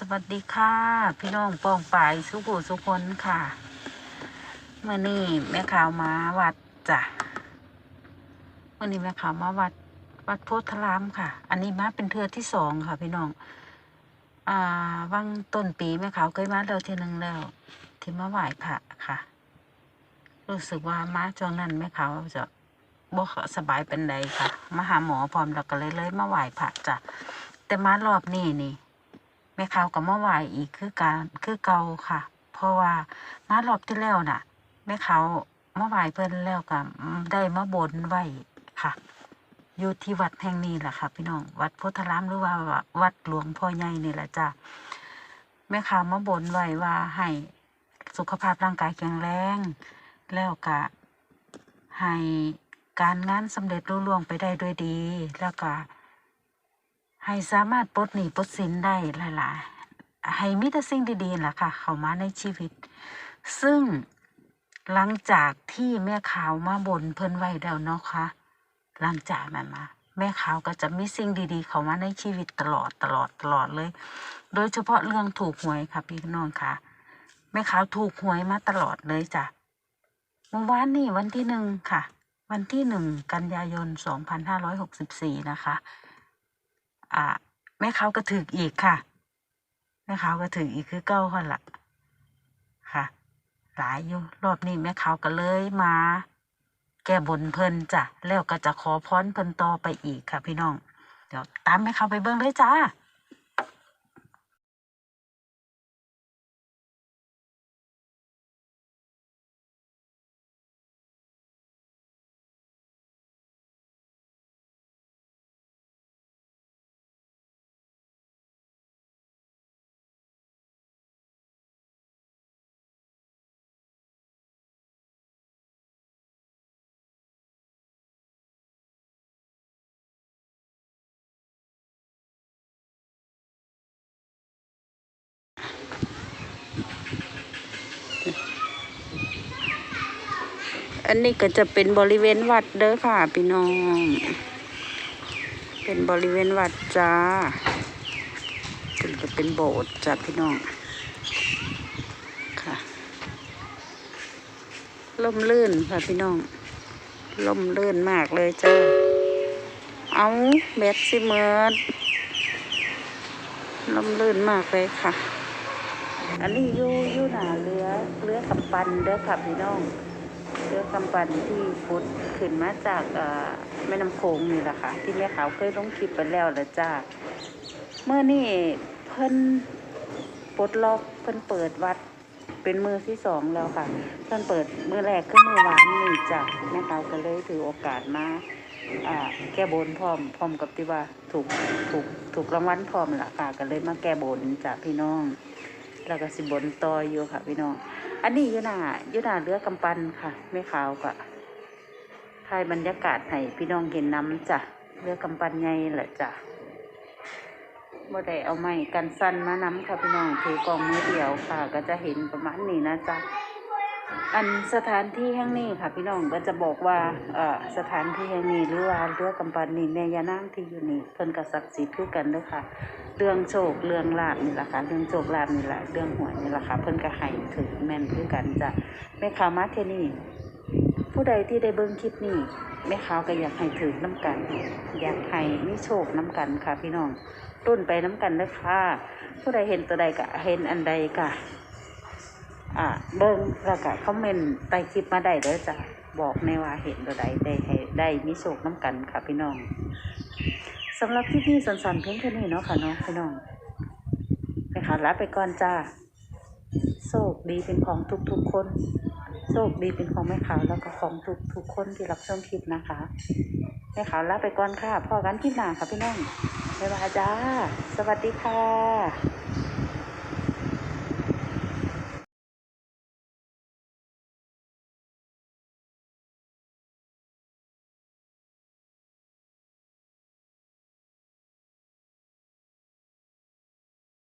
สวัสดีค่ะ พี่น้องปองปายสุขุสุคนค่ะเมื่อนี้แม่ข่าวมาวัดจ้ะเมื่อนี้แม่ข่าวมาวัดวัดโพธารามค่ะ อันนี้มาเป็นเทือที่สองค่ะ พี่น้อง อ่าวังต้นปีแม่ข่าวเคยมาแล้วเทีนึงแล้ว ที่มาไหว้พระค่ะ รู้สึกว่ามาช่วงนั้นแม่ข่าวจะบ่สบายเป็นใดค่ะมาหาหมอพร้อมแล้วก็เลยเลยมาไหว้พระจ้ะแต่มารอบนี้นี่ แม่ขาวกับมาไหวอีกคือการคือเก่าค่ะ เพราะว่ามารอบที่แล้วน่ะ แม่ขาวมาไหวเพิ่นแล้วก็ได้มาบนไหวค่ะ อยู่ที่วัดแห่งนี้แหละค่ะ พี่น้องวัดพุทธารามหรือว่าวัดหลวงพ่อใหญ่นี่แหละจ้ะแม่ขาวมาบนไหวว่าให้สุขภาพร่างกายแข็งแรง แล้วก็ให้การงานสำเร็จรุ่ล่วงไปได้ด้วยดี แล้วก็ ให้สามารถปลดหนี้ปลดสินได้หลายๆ ให้มีแต่สิ่งดีๆแหละค่ะ เข้ามาในชีวิต ซึ่งหลังจากที่แม่ขาวมาบนเพิ่นไว้แล้วเนาะค่ะหลังจากนั้นมาแม่ขาวก็จะมีสิ่งดีๆ เข้ามาในชีวิตตลอดตลอดตลอดเลย โดยเฉพาะเรื่องถูกหวยค่ะพี่น้องค่ะ แม่ขาวถูกหวยมาตลอดเลยจ้ะเมื่อวานนี่วันที่หนึ่งค่ะ วันที่หนึ่งกันยายนสองพันห้าร้อยหกสิบสี่นะคะ อ่าแม่เขาก็ถืออีกค่ะ แม่เขาก็ถืออีกคือเก้าคนละค่ะ หลายอยู่รอบนี้แม่เขาก็เลยมา แก้บนเพิ่นจ้ะแล้วก็จะขอพรเพิ่นต่อไปอีกค่ะ พี่น้อง เดี๋ยวตามแม่เขาไปเบิ่งเลยจ้า อันนี้ก็จะเป็นบริเวณวัดเด้อค่ะพี่น้อง เป็นบริเวณวัดจ้าเป็นก็เป็นโบสถ์จ้าพี่น้องค่ะล่มลื่นค่ะพี่น้องล่มลื่นมากเลยจ้าเอาแบตสิเมิดล่มลื่นมากเลยค่ะ อันนี้ยู่ยู่หนาเรือเรือกำปันเด้อค่ะพี่น้อง เรือกำปันที่พุดขึ้นมาจากแม่น้ำโขงนี่แหละค่ะ ที่แม่ขาวเคยลงคลิปไปแล้วแหละจ้าเมื่อนี่เพิ่นปลดล็อกเพิ่นเปิดวัดเป็นมือที่สองแล้วค่ะ เพิ่นเปิดมือแรกคือมือหวานนี่จ้ะแม่ขาวก็เลยถือโอกาสมาแก้บนพร้อมพร้อมกับที่ว่าถูกถูกถูกรางวัลพร้อมละค่ะก็เลยมาแก้บนจ้ะพี่น้อง แล้วก็สิบนต่ออยู่ค่ะ พี่น้อง อันนี้อยู่หน้าอยู่หน้าเรือกำปั้นค่ะ ไม่ขาวก็ถ่ายบรรยากาศให้พี่น้องเห็นน้ำจ้ะเรือกำปั้นใหญ่แหละจ้ะบ่ได้เอาไม้กันสั้นมาน้ำค่ะพี่น้องถือกองมือเดียวค่ะ ก็จะเห็นประมาณนี้นะจ๊ะ อันสถานที่แห่งนี้ค่ะ พี่น้องก็จะบอกว่าเอ่อสถานที่แห่งนี้หรือว่าเรือกำปั้นนี่แม่ยานางที่อยู่นี่เพิ่นก็ศักดิ์สิทธิ์คือกันเด้อค่ะ เรื่องโชคเรื่องลาบนี่แหละค่ะเรื่องโชคลาบนี่แหละเรื่องหวยนี่แหละค่ะเพิ่นก็ให้ถึงแม่นคือกันจ้ะแม่ข่าวมาเทนี่ผู้ใดที่ได้เบิ่งคลิปนี้แม่ข่าวก็อยากให้ถึงน้ำกัน อยากให้มีโชคน้ำกันค่ะพี่น้องรุ่นไปน้ำกันเด้อค่ะผู้ใดเห็นตัวใดก็เห็นอันใดก็ อ่าเบิ่งแล้วก็คอมเมนต์ใต้คลิปมาได้เด้อจ้ะบอกในว่าเห็นตัวใดได้ให้ได้มีโชคน้ำกันค่ะพี่น้องสำหรับที่นี่สันๆเพียงแค่นี้เนาะค่ะเนาะพี่น้องไปค่ะลาไปก่อนจ้าโชคดีเป็นของทุกๆคนโชคดีเป็นของแม่ขาวแล้วก็ของทุกๆคนที่รับชมคลิปนะคะแม่ขาวลาไปก่อนค่ะพอกันคลิปหน้าค่ะพี่น้องบ๊ายบายจ้า สวัสดีค่ะ